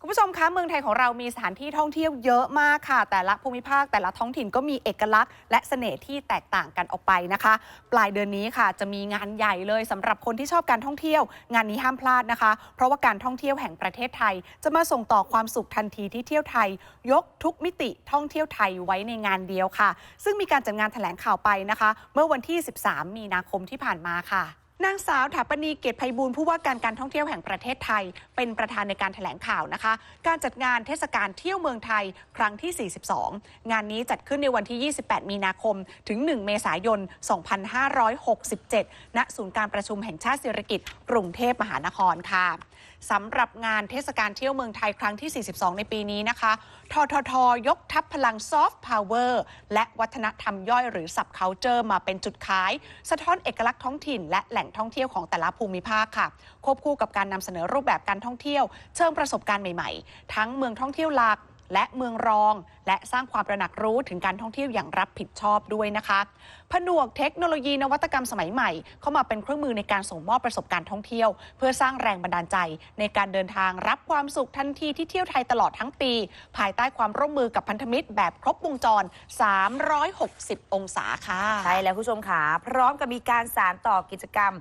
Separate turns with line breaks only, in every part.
คุณผู้ชมคะเมืองไทยของเรามีสถานที่ท่องเที่ยวเยอะมากค่ะ แต่ละภูมิภาคแต่ละท้องถิ่นก็มีเอกลักษณ์ และเสน่ห์ที่แตกต่างกันออกไปนะคะ ปลายเดือนนี้ค่ะ จะมีงานใหญ่เลยสำหรับคนที่ชอบการท่องเที่ยว งานนี้ห้ามพลาดนะคะ เพราะว่าการท่องเที่ยวแห่งประเทศไทย จะมาส่งต่อความสุขทันทีที่เที่ยวไทย ยกทุกมิติท่องเที่ยวไทยไว้ในงานเดียวค่ะ ซึ่งมีการจัดงานแถลงข่าวไปนะคะ เมื่อวันที่ 13 มีนาคมที่ผ่านมาค่ะ นางสาวถาปณีเกตไพบูลผู้ว่าการการท่องเที่ยวแห่งประเทศไทย เป็นประธานในการแถลงข่าวนะคะ การจัดงานเทศกาลเที่ยวเมืองไทยครั้งที่ 42 งานนี้จัดขึ้นในวันที่ 28 มีนาคม ถึง 1 เมษายน 2567 ณ ศูนย์การประชุมแห่งชาติสิริกิติ์กรุงเทพมหานครค่ะสำหรับงานเทศกาลเที่ยวเมืองไทยครั้งที่ 42 ในปีนี้นะคะทททยกทัพพลังซอฟต์พาวเวอร์และวัฒนธรรมย่อยหรือสับเคาเจอร์มาเป็นจุดขาย สะท้อนเอกลักษณ์ท้องถิ่น และแหล่งท่องเที่ยวของแต่ละภูมิภาคค่ะ ควบคู่กับการนำเสนอรูปแบบการท่องเที่ยว เชิงประสบการณ์ใหม่ ๆ ทั้งเมืองท่องเที่ยวหลัก และเมืองรอง และสร้างความระหนักรู้ถึงการท่องเที่ยวอย่างรับผิดชอบด้วยนะคะผนวกเทคโนโลยีนวัตกรรมสมัยใหม่ เข้ามาเป็นเครื่องมือในการส่งมอบประสบการณ์ท่องเที่ยว เพื่อสร้างแรงบันดาลใจ ในการเดินทางรับความสุขทันทีที่เที่ยวไทยตลอดทั้งปี ภายใต้ความร่วมมือกับพันธมิตรแบบครบวงจร 360 องศาค่ะ
ใช่แล้วคุณผู้ชมค่ะพร้อมกับมีการสารต่อกิจกรรม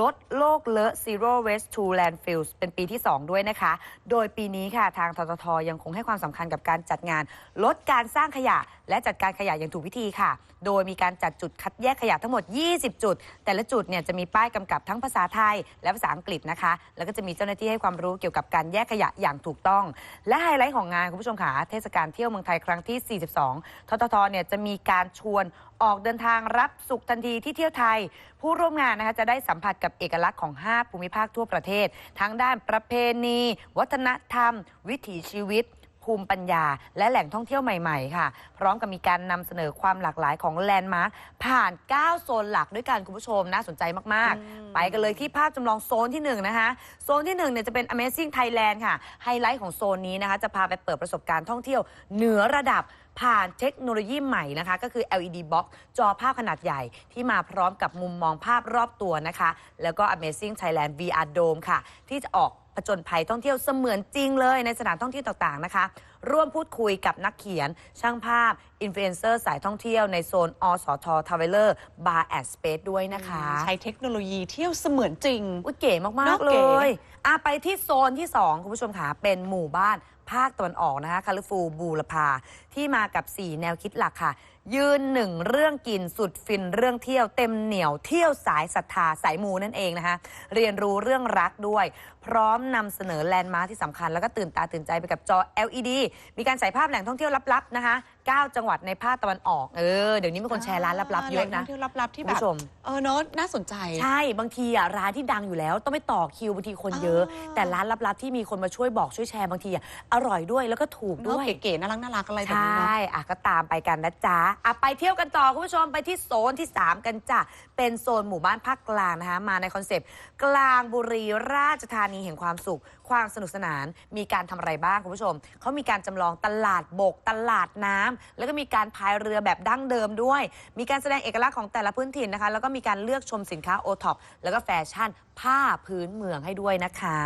ลดโลกเลอะ Zero Waste to Landfills เป็นปีที่ 2 ด้วยนะคะ โดยปีนี้ค่ะทางทททยังคงให้ความสำคัญกับการจัดงาน ลดการสร้างขยะ และจัดการขยะอย่างถูกวิธีค่ะ โดยมีการจัดจุดคัดแยกขยะทั้งหมด 20 จุด แต่ละจุดเนี่ยจะมีป้ายกำกับทั้งภาษาไทย และภาษาอังกฤษนะคะ แล้วก็จะมีเจ้าหน้าที่ให้ความรู้เกี่ยวกับการแยกขยะอย่างถูกต้อง และไฮไลท์ของงานคุณผู้ชมค่ะเทศกาลเที่ยวเมืองไทยครั้งที่ 42 ทททเนี่ยจะมีการชวนออกเดินทางรับสุขทันทีที่เที่ยวไทย ผู้ร่วมงานนะคะจะได้สัมผัสกับเอกลักษณ์ของ 5 ภูมิภาคทั่วประเทศ ทั้งด้านประเพณี วัฒนธรรม วิถีชีวิต ภูมิปัญญา และแหล่งท่องเที่ยวใหม่ๆ ค่ะ พร้อมกับมีการนำเสนอความหลากหลายของแลนด์มาร์คผ่าน 9 โซนหลักด้วยกันคุณผู้ชมน่าสนใจมาก
อืม
ๆไปกันเลยที่ภาพจำลองโซนที่ 1 นะคะ โซนที่ 1 เนี่ยจะเป็น Amazing Thailand ค่ะ ไฮไลท์ของโซนนี้นะคะ จะพาไปเปิดประสบการณ์ท่องเที่ยวเหนือระดับผ่านเทคโนโลยีใหม่นะคะ ก็คือ LED box จอภาพขนาดใหญ่ที่มาพร้อมกับมุมมองภาพรอบตัวนะคะ แล้วก็ Amazing Thailand VR Dome ค่ะ ที่จะออก ผจญภัยท่องเที่ยวเสมือนจริงเลยในสถานท่องเที่ยวต่างๆนะคะ ร่วมพูดคุยกับนักเขียน ช่างภาพ อินฟลูเอนเซอร์สายท่องเที่ยวในโซนอสททาวเวลเลอร์บาร์แอนด์สเปซด้วยนะคะ
ใช้เทคโนโลยีเที่ยวเสมือนจริง
อุ้ยเก๋มาก
เนอะ
ๆเล
เก๋
ยอะไปที่โซนที่ 2 คุณผู้ชมค่ะเป็นหมู่บ้านภาคตะวันออกนะคะคาลิฟูบูรพาที่มากับ 4 แนวคิดหลักค่ะยืนหนึ่งเรื่องกินสุดฟินเรื่องเที่ยวเต็มเหนียวเที่ยวสายศรัทธาสายมูนั่นเองนะคะเรียนรู้เรื่องรักด้วย พร้อมนำเสนอแลนด์มาร์คที่สำคัญ แล้วก็ตื่นตาตื่นใจไปกับจอ LED มีการฉายภาพแหล่งท่องเที่ยวลับๆนะคะ 9 จังหวัดในภาคตะวันออกเออเดี๋ยวนี้มีคนแชร์ร้านลับๆเยอะ
แหล่
นะ
งท่งเที่ยวลับๆที่
คุ
แบ
ณ
บ
ผู้ชม
เออเนอะน่าสนใจ
ใช่บางทีอะร้านที่ดังอยู่แล้ว ต้องไปต่อคิวบางทีคนเยอะ
อ่า
แต่ร้านลับๆที่มีคนมาช่วยบอกช่วยแชร์บางทีอะอร่อยด้วยแล้วก็ถูก
เน
ด้
อะ
วย
เก๋ๆน่ารักน่ารักอะไรแบบ
ใช
นี้เนาะ่
อะ ก็ตามไปกันนะจ๊ะอะไปเที่ยวกันต่อคุณผู้ชมไปที่โซนที่ 3 กันจ้ะ เป็นโซนหมู่บ้านภาคกลางนะคะ มาในคอนเซปต์ กลางบุรีราชธานีแห่งความสุข ความสนุกสนาน มีการทำอะไรบ้างคุณผู้ชม เขามีการจำลองตลาดบก ตลาดน้ำแล้วก็มีการพายเรือแบบดั้งเดิมด้วย มีการแสดงเอกลักษณ์ของแต่ละพื้นถิ่นนะคะ แล้วก็มีการเลือกชมสินค้าโอท็อปแล้วก็แฟชั่นผ้าพื้นเมืองให้ด้วยนะคะ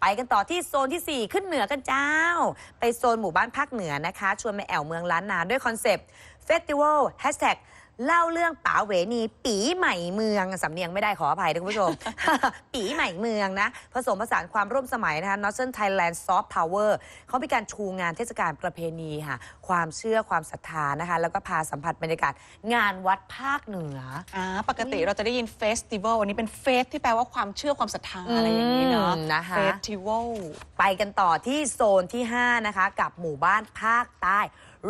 ไปกันต่อที่โซนทีสี่4 ขึ้นเหนือกันเจ้า ไปโซนหมู่บ้านภาคเหนือนะคะ ชวนมาแอวเมืองล้านนาด้วยคอนเซปต์ Festival. Hashtag เล่าเรื่องป๋าเหวนีปีใหม่เมืองสำเนียงไม่ได้ขออภัยนะคุณผู้ชม ปีใหม่เมืองนะผสมผสานความร่วมสมัยนะคะ Northern Thailand Soft Power เขามีการชูงานเทศกาลประเพณีค่ะ ความเชื่อความศรัทธานะคะ แล้วก็พาสัมผัสบรรยากาศงานวัดภาคเหนือ
อ่าปกติเราจะได้ยินเฟสติวัลอันนี้เป็นเฟสที่แปลว่าความเชื่อความศรัทธาอะไรอย่างนี้เนาะ
อืมนะคะ
เฟสติวัล
ไปกันต่อที่โซนที่ 5 นะคะ กับหมู่บ้านภาคใต้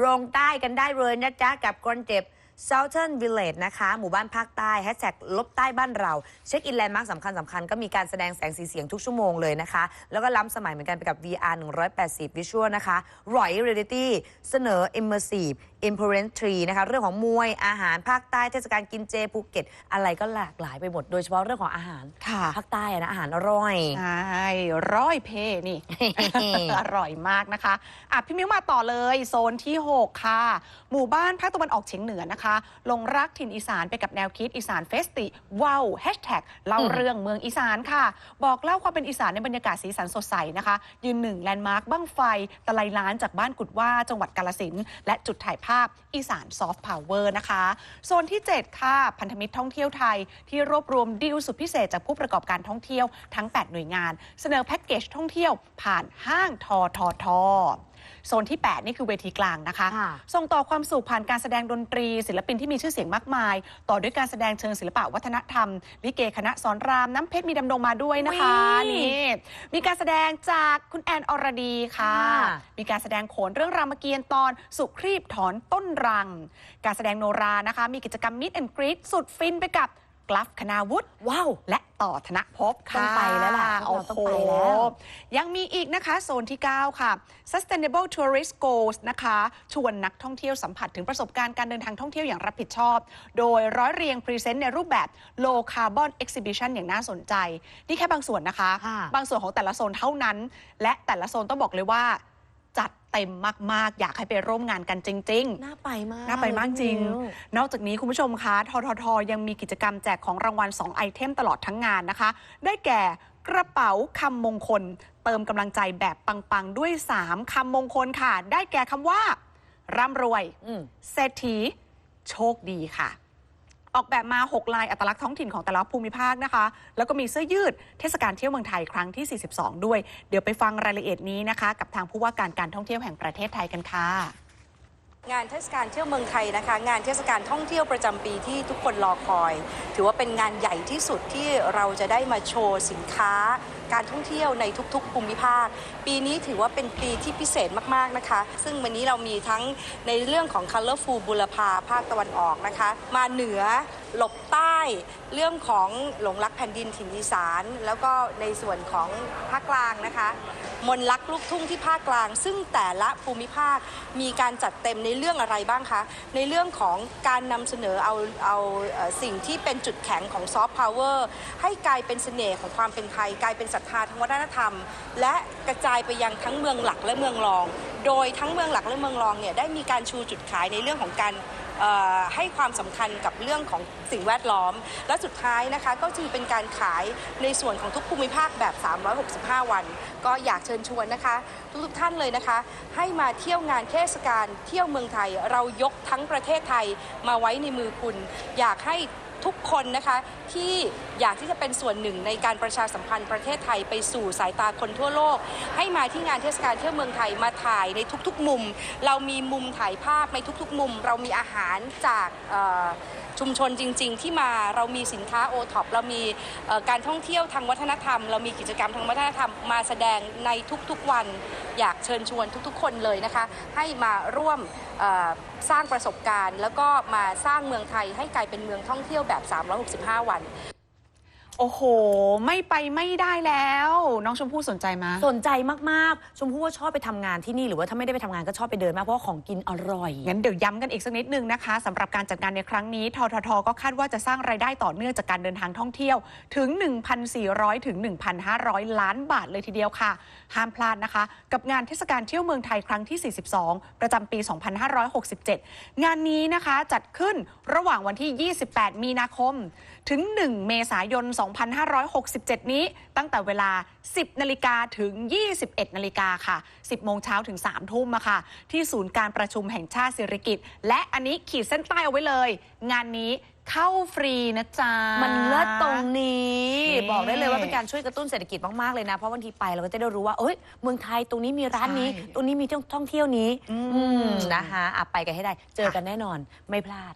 ลงใต้กันได้เลยนะจ๊ะ กับคอนเจ็บ Southern Village นะคะ หมู่บ้านภาคใต้แฮชแท็กลบใต้บ้านเรา เช็คอินแลนด์มาร์คสำคัญสำคัญก็มีการแสดงแสงสีเสียงทุกชั่วโมงเลยนะคะ แล้วก็ล้ำสมัยเหมือนกันไปกับ VR 180 Visual นะคะ Roy Reality เสนอ Immersive i m p o r a n t r e e นะคะ เรื่องของมวยอาหารภาคใต้เทศกาลกินเจภูเก็ต อะไรก็หลากหลายไปหมด โดยเฉพาะเรื่องของอาหาร
ค่ะ
ภาคใต้อะนะอาหารอร่อย
ใช่ร้อยเพนี่ อร่อยมากนะคะอะพี่มิ้วมาต่อเลยโซนที่ 6 ค่ะ หมู่บ้านภาคตะวันออกเฉียงเหนือนะคะนะคะลงรักถิ่นอีสานไปกับแนวคิดอีสานเฟสติว้าวแฮชแท็กเล่า
อืม
เรื่องเมืองอีสานค่ะ บอกเล่าความเป็นอีสานในบรรยากาศสีสันสดใสนะคะ ยืนหนึ่งแลนด์มาร์คบ้างไฟตะไลล้านจากบ้านกุดว่าจังหวัดกาลสินธุ์และจุดถ่ายภาพอีสานซอฟต์พาวเวอร์นะคะ โซนที่ 7 ค่ะ พันธมิตรท่องเที่ยวไทย ที่รวบรวมดีลสุดพิเศษจากผู้ประกอบการท่องเที่ยวทั้ง 8 หน่วยงาน เสนอแพ็กเกจท่องเที่ยวผ่านห้างทอทอทอ โซนที่ 8 นี่คือเวทีกลางนะคะ
ค่ะ
ส่งต่อความสุขผ่านการแสดงดนตรี ศิลปินที่มีชื่อเสียงมากมาย ต่อด้วยการแสดงเชิงศิลปะวัฒนธรรม ลิเกคณะสอนรามน้ำเพชรมีดำดงมาด้วยนะคะ
อุ๊ย
นี่มีการแสดงจากคุณแอนอรดีค่ะ
ค่ะ
มีการแสดงโขนเรื่องรามเกียรติ์ตอนสุครีบถอนต้นรัง การแสดงโนรานะคะ มีกิจกรรมมิดแอนกรีดสุดฟินไปกับ กลัฟคณาวุฒิ
ว้าว
และต่อธนภพค่ะ
ต้องไปแล้วล่ะพวกเราต้องไปแล้ว
โอ้โหยังมีอีกนะคะ โซนที่ 9 ค่ะ Sustainable Tourist Goals นะคะ ชวนนักท่องเที่ยวสัมผัสถึงประสบการณ์การเดินทางท่องเที่ยวอย่างรับผิดชอบ โดยร้อยเรียงพรีเซนต์ในรูปแบบ Low Carbon Exhibition อย่างน่าสนใจ นี่แค่บางส่วนนะคะ
ค่ะ
บางส่วนของแต่ละโซนเท่านั้น และแต่ละโซนต้องบอกเลยว่า จัดเต็มมาก ๆ อยากให้ไปร่วมงานกันจริง ๆ
น่าไปมาก
น่าไปมากจริง
เลย
นอกจากนี้คุณผู้ชมคะททท ยังมีกิจกรรมแจกของรางวัล 2 ไอเทมตลอดทั้งงานนะคะ ได้แก่กระเป๋าคำมงคล เติมกำลังใจแบบปัง ๆ ด้วย 3คำมงคลค่ะ ได้แก่คำว่า ร่ำรวย
อืม
เศรษฐี โชคดีค่ะ ออกแบบมา 6 ลายอัตลักษณ์ท้องถิ่นของแต่ละภูมิภาคนะคะ แล้วก็มีเสื้อยืดเทศกาลเที่ยวเมืองไทยครั้งที่ 42 ด้วย เดี๋ยวไปฟังรายละเอียดนี้นะคะ กับทางผู้ว่าการการท่องเที่ยวแห่งประเทศไทยกันค่ะ
งานเทศกาลเที่ยวเมืองไทยนะคะ งานเทศกาลท่องเที่ยวประจำปีที่ทุกคนรอคอย ถือว่าเป็นงานใหญ่ที่สุดที่เราจะได้มาโชว์สินค้า การท่องเที่ยวในทุกๆภูมิภาค ปีนี้ถือว่าเป็นปีที่พิเศษมากๆนะคะ ซึ่งวันนี้เรามีทั้งในเรื่องของ Colorful บุรพาภาคตะวันออกนะคะ มาเหนือหลบใต้เรื่องของหลงรักแผ่นดินถิ่นอีสาน แล้วก็ในส่วนของภาคกลางนะคะ มนต์รักลูกทุ่งที่ภาคกลาง ซึ่งแต่ละภูมิภาคมีการจัดเต็มในเรื่องอะไรบ้างคะ ในเรื่องของการนำเสนอเอาเอาสิ่งที่เป็นจุดแข็งของซอฟต์พาวเวอร์ให้กลายเป็นเสน่ห์ของความเป็นไทย กลายเป็นศรัทธาทางวัฒนธรรม และกระจายไปยังทั้งเมืองหลักและเมืองรอง โดยทั้งเมืองหลักและเมืองรองเนี่ยได้มีการชูจุดขายในเรื่องของการ ให้ความสำคัญกับเรื่องของสิ่งแวดล้อม และสุดท้ายนะคะก็จึงเป็นการขายในส่วนของทุกภูมิภาคแบบ 365 วัน ก็อยากเชิญชวนนะคะ ทุกๆท่านเลยนะคะ ให้มาเที่ยวงานเทศกาลเที่ยวเมืองไทย เรายกทั้งประเทศไทยมาไว้ในมือคุณ อยากให้ ทุกคนนะคะที่อยากที่จะเป็นส่วนหนึ่งในการประชาสัมพันธ์ประเทศไทยไปสู่สายตาคนทั่วโลก ให้มาที่งานเทศกาลเที่ยวเมืองไทยมาถ่ายในทุกๆมุม เรามีมุมถ่ายภาพในทุกๆ มุม เรามีอาหารจากชุมชนจริง ๆ ที่มาเรามีสินค้าโอท็อปเรามีการท่องเที่ยวทางวัฒนธรรม เรามีกิจกรรมทางวัฒนธรรมมาแสดงในทุกๆวัน อยากเชิญชวนทุกๆ คนเลยนะคะ ให้มาร่วมสร้างประสบการณ์ แล้วก็มาสร้างเมืองไทยให้กลายเป็นเมืองท่องเที่ยวแบบ 365 วัน
โอ้โห ไม่ไปไม่ได้แล้ว น้องชมพู่สนใจไหม
สนใจมาก ๆ ชมพู่ว่าชอบไปทำงานที่นี่หรือว่าถ้าไม่ได้ไปทำงานก็ชอบไปเดินมากเพราะว่าของกินอร่อย
งั้นเดี๋ยวย้ำกันอีกสักนิดนึงนะคะสำหรับการจัดงานในครั้งนี้ทททก็คาดว่าจะสร้างรายได้ต่อเนื่องจากการเดินทางท่องเที่ยวถึง 1,400 ถึง 1,500 ล้านบาทเลยทีเดียวค่ะ ห้ามพลาดนะคะ กับงานเทศกาลเที่ยวเมืองไทยครั้งที่นี้ประจำปี 2567 งานนี้นะคะจัดขึ้นระหว่างวันที่ 28 มีนาคม ถึง 1 เมษายน2567 นี้ ตั้งแต่เวลา 10 นาฬิกาถึง 21 นาฬิกาค่ะ 10 โมงเช้าถึง 3 ทุ่มอะค่ะ ที่ศูนย์การประชุมแห่งชาติสิริกิติ์และอันนี้ขีดเส้นใต้เอาไว้เลย งานนี้เข้าฟรีนะจ๊ะ
มันเลิศตรงนี้
นี่
บอกได้เลยว่าเป็นการช่วยกระตุ้นเศรษฐกิจมาก ๆ เลยนะ เพราะบางทีไปเราก็จะได้รู้ว่า เอ้ย เมืองไทยตรงนี้มีร้านนี้
ใช่
ตรงนี้มีท่องเที่ยวนี้
อืม
อืมนะคะอะไปกันให้ได้ เจอกันแน่นอน ไม่พลาด